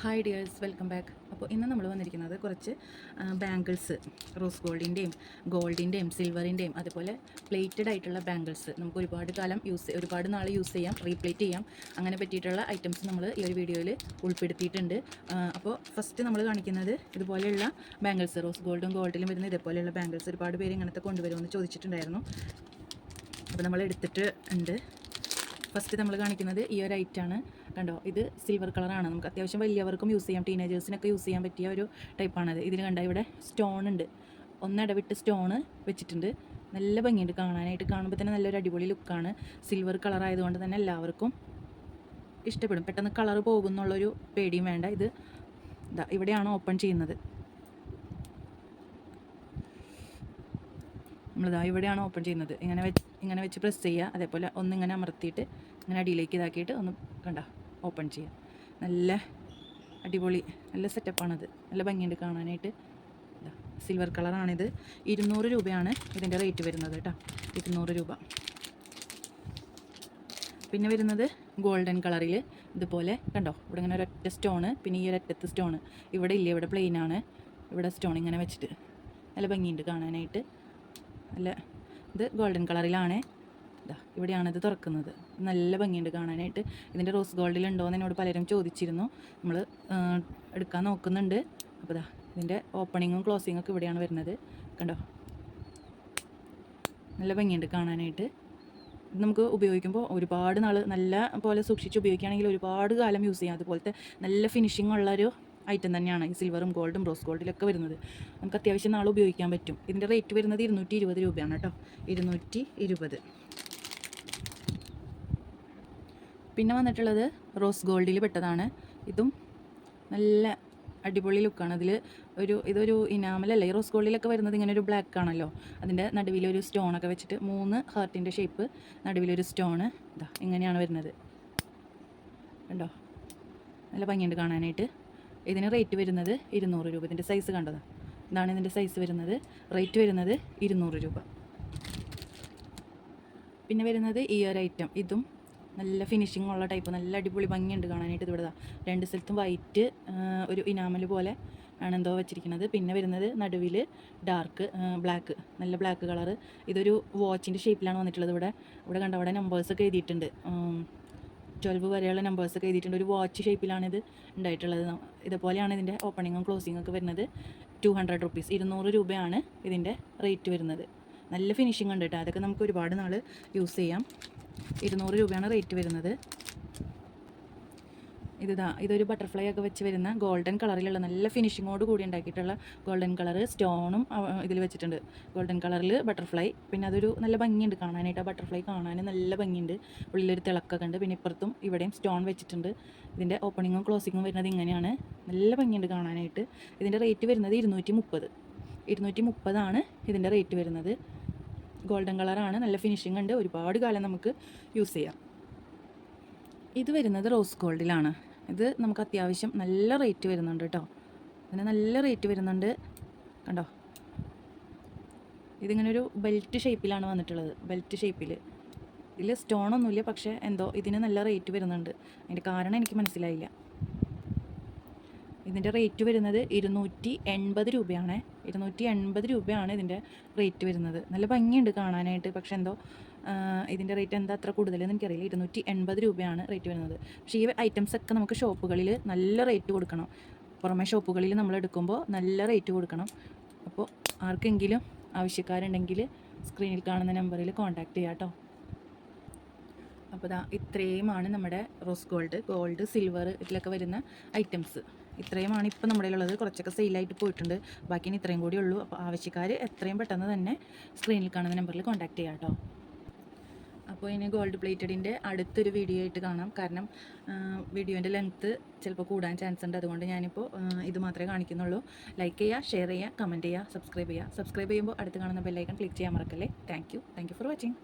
Hi dears welcome back അപ്പോൾ ഇന്ന് നമ്മൾ വന്നിരിക്കുന്നത് കുറച്ച് ബാംഗിൾസ് റോസ് ഗോൾഡിന്റെയും ഗോൾഡിന്റെയും സിൽവറിന്റെയും അതുപോലെ പ്ലേറ്റഡ് ആയിട്ടുള്ള ബാംഗിൾസ് നമുക്ക് ഒരുപാട് കാലം യൂസ് ഒരുപാട് നാൾ യൂസ് ചെയ്യാം റീപ്ലേറ്റ് ചെയ്യാം. അങ്ങനെ പറ്റിയിട്ടുള്ള ഐറ്റംസ് നമ്മൾ ഈ ഒരു വീഡിയോയിൽ ഉൾപ്പെടുത്തിയിട്ടുണ്ട്. അപ്പോൾ ഫസ്റ്റ് നമ്മൾ കാണിക്കുന്നത് ഇതുപോലെയുള്ള ബാംഗിൾസ് റോസ് ഗോൾഡും ഗോൾഡിലും വരുന്ന ഇതുപോലെയുള്ള ബാംഗിൾസ് ഒരുപാട് പേര് ഇങ്ങനത്തെ കൊണ്ടുവരുമെന്ന് ചോദിച്ചിട്ടുണ്ടായിരുന്നു. അപ്പോൾ നമ്മൾ എടുത്തിട്ട് ഉണ്ട്. ഫസ്റ്റ് നമ്മൾ കാണിക്കുന്നത് ഈ ഒരു ഐറ്റാണ് കണ്ടോ? ഇത് സിൽവർ കളറാണ് നമുക്ക് അത്യാവശ്യം വലിയവർക്കും യൂസ് ചെയ്യാം. ടീനേജേഴ്സിനൊക്കെ യൂസ് ചെയ്യാൻ പറ്റിയ ഒരു ടൈപ്പാണത് ഇതിൽ കണ്ട? ഇവിടെ സ്റ്റോൺ ഉണ്ട്. ഒന്നിടവിട്ട് സ്റ്റോണ് വെച്ചിട്ടുണ്ട്. നല്ല ഭംഗിയുണ്ട് കാണാനായിട്ട്. കാണുമ്പോൾ തന്നെ നല്ലൊരു അടിപൊളി ലുക്കാണ് സിൽവർ കളർ ആയതുകൊണ്ട് തന്നെ എല്ലാവർക്കും ഇഷ്ടപ്പെടും. പെട്ടെന്ന് കളർ പോകുന്നുള്ളൊരു പേടിയും വേണ്ട. ഇത് ഇതാ ഇവിടെയാണ് ഓപ്പൺ ചെയ്യുന്നത്. നമ്മളിതാ ഇവിടെയാണ് ഓപ്പൺ ചെയ്യുന്നത്. ഇങ്ങനെ വെച്ച് ഇങ്ങനെ വെച്ച് പ്രസ് ചെയ്യുക അതേപോലെ ഒന്ന് ഇങ്ങനെ അമർത്തിയിട്ട് ഇങ്ങനെ അടിയിലേക്ക് ഇതാക്കിയിട്ട് ഒന്ന് കണ്ട ഓപ്പൺ ചെയ്യുക നല്ല അടിപൊളി നല്ല സെറ്റപ്പാണത് നല്ല ഭംഗിയുണ്ട് കാണാനായിട്ട്. സിൽവർ കളറാണിത് ഇരുന്നൂറ് രൂപയാണ് ഇതിന്റെ റേറ്റ് വരുന്നത് കേട്ടോ. ഇരുന്നൂറ് രൂപ. പിന്നെ വരുന്നത് ഗോൾഡൻ കളറിൽ ഇതുപോലെ കണ്ടോ? ഇവിടെ ഇങ്ങനെ ഒരൊറ്റ സ്റ്റോണ് പിന്നെ ഈ ഒരറ്റത്ത് സ്റ്റോണ് ഇവിടെ ഇല്ല ഇവിടെ പ്ലെയിനാണ് ഇവിടെ സ്റ്റോൺ ഇങ്ങനെ വെച്ചിട്ട്. നല്ല ഭംഗിയുണ്ട് കാണാനായിട്ട്. നല്ല ഇത് ഗോൾഡൻ കളറിലാണ് ഇതാ ഇവിടെയാണ് ഇത് തുറക്കുന്നത്. നല്ല ഭംഗിയുണ്ട് കാണാനായിട്ട്. ഇതിന്റെ റോസ് ഗോൾഡിൽ ഉണ്ടോ എന്ന് എന്നോട് പലരും ചോദിച്ചിരുന്നു. നമ്മൾ എടുക്കാൻ നോക്കുന്നുണ്ട്. അപ്പോൾ ഇതാ ഇതിന്റെ ഓപ്പണിങ്ങും ക്ലോസിങ്ങും ഒക്കെ ഇവിടെയാണ് വരുന്നത്. കണ്ടോ? നല്ല ഭംഗിയുണ്ട് കാണാനായിട്ട്. ഇത് നമുക്ക് ഉപയോഗിക്കുമ്പോൾ ഒരുപാട് നാൾ നല്ല പോലെ സൂക്ഷിച്ച് ഉപയോഗിക്കുകയാണെങ്കിൽ ഒരുപാട് കാലം യൂസ് ചെയ്യാം. അതുപോലത്തെ നല്ല ഫിനിഷിംഗ് ഉള്ളൊരു ഐറ്റം തന്നെയാണ്. ഈ സിൽവറും ഗോൾഡും റോസ് ഗോൾഡിലൊക്കെ വരുന്നത്. നമുക്ക് അത്യാവശ്യം നാളെ ഉപയോഗിക്കാൻ പറ്റും. ഇതിന്റെ റേറ്റ് വരുന്നത് ഇരുന്നൂറ്റി ഇരുപത് രൂപയാണ് കേട്ടോ. ഇരുന്നൂറ്റി ഇരുപത് പിന്നെ വന്നിട്ടുള്ളത് റോസ് ഗോൾഡിൽ പെട്ടതാണ്. ഇതും നല്ല അടിപൊളി ലുക്കാണ്. അതിൽ ഒരു ഇതൊരു ഇനാമലല്ല? ഈ റോസ് ഗോൾഡിലൊക്കെ വരുന്നത് ഇങ്ങനെ ഒരു ബ്ലാക്ക് ആണല്ലോ. അതിന്റെ നടുവിലൊരു സ്റ്റോണൊക്കെ വെച്ചിട്ട് മൂന്ന് ഹാർട്ടിന്റെ ഷേപ്പ് നടുവിലൊരു സ്റ്റോണ്. ഇതാ ഇങ്ങനെയാണ് വരുന്നത്. കണ്ടോ? നല്ല ഭംഗിയുണ്ട് കാണാനായിട്ട്. ഇതിന് റേറ്റ് വരുന്നത് ഇരുന്നൂറ് രൂപ. ഇതിന്റെ സൈസ് കണ്ടത് ഇതാണ് ഇതിന്റെ സൈസ് വരുന്നത്. റേറ്റ് വരുന്നത് ഇരുന്നൂറ് രൂപ. പിന്നെ വരുന്നത് ഈ ഒരു ഐറ്റം ഇതും നല്ല ഫിനിഷിംഗ് ഉള്ള ടൈപ്പ് നല്ല അടിപൊളി ഭംഗിയുണ്ട് കാണാനായിട്ട് ഇത് ഇവിടെ രണ്ട് സ്ഥലത്തും വൈറ്റ് ഒരു ഇനാമൽ പോലെ ആണ് എന്തോ വെച്ചിരിക്കുന്നത്. പിന്നെ വരുന്നത് നടുവിൽ ഡാർക്ക് ബ്ലാക്ക് നല്ല ബ്ലാക്ക് കളറ് ഇതൊരു വാച്ചിന്റെ ഷേപ്പിലാണ് വന്നിട്ടുള്ളത് ഇവിടെ. ഇവിടെ കണ്ട? അവിടെ നമ്പേഴ്സൊക്കെ എഴുതിയിട്ടുണ്ട്. ട്വൽവ് വരെയുള്ള നമ്പേഴ്സൊക്കെ എഴുതിയിട്ടുണ്ട്. ഒരു വാച്ച് ഷേപ്പിലാണ് ഇത് ഉണ്ടായിട്ടുള്ളത്. ഇതുപോലെയാണ് ഇതിന്റെ ഓപ്പണിങ്ങും ക്ലോസിങ്ങും ഒക്കെ വരുന്നത്. ടു ഹൺഡ്രഡ് റുപ്പീസ് ഇരുന്നൂറ് രൂപയാണ് ഇതിന്റെ റേറ്റ് വരുന്നത്. നല്ല ഫിനിഷിംഗ് ഉണ്ട് കേട്ടോ അതൊക്കെ നമുക്ക് ഒരുപാട് നാൾ യൂസ് ചെയ്യാം. ഇരുന്നൂറ് രൂപയാണ് റേറ്റ് വരുന്നത്. ഇതാ ഇതൊരു ബട്ടർഫ്ലൈ ഒക്കെ വെച്ച് വരുന്ന ഗോൾഡൻ കളറിലുള്ള നല്ല ഫിനിഷിങ്ങോട് കൂടി ഉണ്ടാക്കിയിട്ടുള്ള ഗോൾഡൻ കളർ സ്റ്റോണും ഇതിൽ വെച്ചിട്ടുണ്ട്. ഗോൾഡൻ കളറിൽ ബട്ടർഫ്ലൈ പിന്നെ അതൊരു നല്ല ഭംഗിയുണ്ട് കാണാനായിട്ട്. ആ ബട്ടർഫ്ലൈ കാണാൻ നല്ല ഭംഗിയുണ്ട്. ഉള്ളിലൊരു തിളക്കൊക്കെ ഉണ്ട്. പിന്നെ ഇപ്പുറത്തും ഇവിടെയും സ്റ്റോൺ വെച്ചിട്ടുണ്ട്. ഇതിന്റെ ഓപ്പണിങ്ങും ക്ലോസിങ്ങും വരുന്നത് ഇങ്ങനെയാണ്. നല്ല ഭംഗിയുണ്ട് കാണാനായിട്ട്. ഇതിന്റെ റേറ്റ് വരുന്നത് ഇരുന്നൂറ്റി മുപ്പത് ഇരുന്നൂറ്റി മുപ്പതാണ് ഇതിന്റെ റേറ്റ് വരുന്നത് ഗോൾഡൻ കളറാണ് നല്ല ഫിനിഷിംഗ് ഉണ്ട്. ഒരുപാട് കാലം നമുക്ക് യൂസ് ചെയ്യാം. ഇത് വരുന്നത് റോസ് ഗോൾഡിലാണ് ഇത് നമുക്ക് അത്യാവശ്യം നല്ല റേറ്റ് വരുന്നുണ്ട് കേട്ടോ ഇതിന് നല്ല റേറ്റ് വരുന്നുണ്ട്. കണ്ടോ? ഇതിങ്ങനെ ഒരു ബെൽറ്റ് ഷേപ്പിലാണ് വന്നിട്ടുള്ളത്. ബെൽറ്റ് ഷേപ്പിൽ ഇതിൽ സ്റ്റോണൊന്നുമില്ല പക്ഷേ എന്തോ ഇതിന് നല്ല റേറ്റ് വരുന്നുണ്ട്. അതിന്റെ കാരണം എനിക്ക് മനസ്സിലായില്ല. ഇതിന്റെ റേറ്റ് വരുന്നത് ഇരുന്നൂറ്റി എൺപത് രൂപയാണ്. ഇരുന്നൂറ്റി എൺപത് രൂപയാണ് ഇതിന്റെ റേറ്റ് വരുന്നത്. നല്ല ഭംഗിയുണ്ട് കാണാനായിട്ട്. പക്ഷെ എന്തോ ഇതിന്റെ റേറ്റ് എന്താ അത്ര കൂടുതലെന്ന് എനിക്കറിയില്ല. ഇരുന്നൂറ്റി എൺപത് രൂപയാണ് റേറ്റ് വരുന്നത്. പക്ഷേ ഈ ഐറ്റംസ് ഒക്കെ നമുക്ക് ഷോപ്പുകളിൽ നല്ല റേറ്റ് കൊടുക്കണം. പുറമെ ഷോപ്പുകളിൽ നമ്മൾ എടുക്കുമ്പോൾ നല്ല റേറ്റ് കൊടുക്കണം. അപ്പോൾ ആർക്കെങ്കിലും ആവശ്യക്കാരുണ്ടെങ്കിൽ സ്ക്രീനിൽ കാണുന്ന നമ്പറിൽ കോൺടാക്ട് ചെയ്യാം കേട്ടോ അപ്പോൾ ദാ ഇത്രയുമാണ് നമ്മുടെ റോസ് ഗോൾഡ് ഗോൾഡ് സിൽവർ ഇതിലൊക്കെ വരുന്ന ഐറ്റംസ് ഇത്രയുമാണ് ഇപ്പോൾ നമ്മുടെ ഉള്ളത് കുറച്ചൊക്കെ സെയിലായിട്ട് പോയിട്ടുണ്ട്. ബാക്കി ഇനി ഇത്രയും കൂടി ഉള്ളൂ. അപ്പോൾ ആവശ്യക്കാർ എത്രയും പെട്ടെന്ന് തന്നെ സ്ക്രീനിൽ കാണുന്ന നമ്പറിൽ കോൺടാക്ട് ചെയ്യാം കേട്ടോ അപ്പോൾ ഇനി ഗോൾഡ് പ്ലേറ്റഡിന്റെ അടുത്തൊരു വീഡിയോ ആയിട്ട് കാണാം. കാരണം വീഡിയോന്റെ ലെങ്ത്ത് ചിലപ്പോൾ കൂടാൻ ചാൻസ് ഉണ്ട്. അതുകൊണ്ട് ഞാനിപ്പോൾ ഇത് മാത്രമേ കാണിക്കുന്നുള്ളൂ. ലൈക്ക് ചെയ്യുക ഷെയർ ചെയ്യുക കമന്റ് ചെയ്യുക സബ്സ്ക്രൈബ് ചെയ്യുക. സബ്സ്ക്രൈബ് ചെയ്യുമ്പോൾ അടുത്ത് കാണുന്ന ബെല്ലൈക്കൺ ക്ലിക്ക് ചെയ്യാൻ മറക്കല്ലേ? Thank you thank you for watching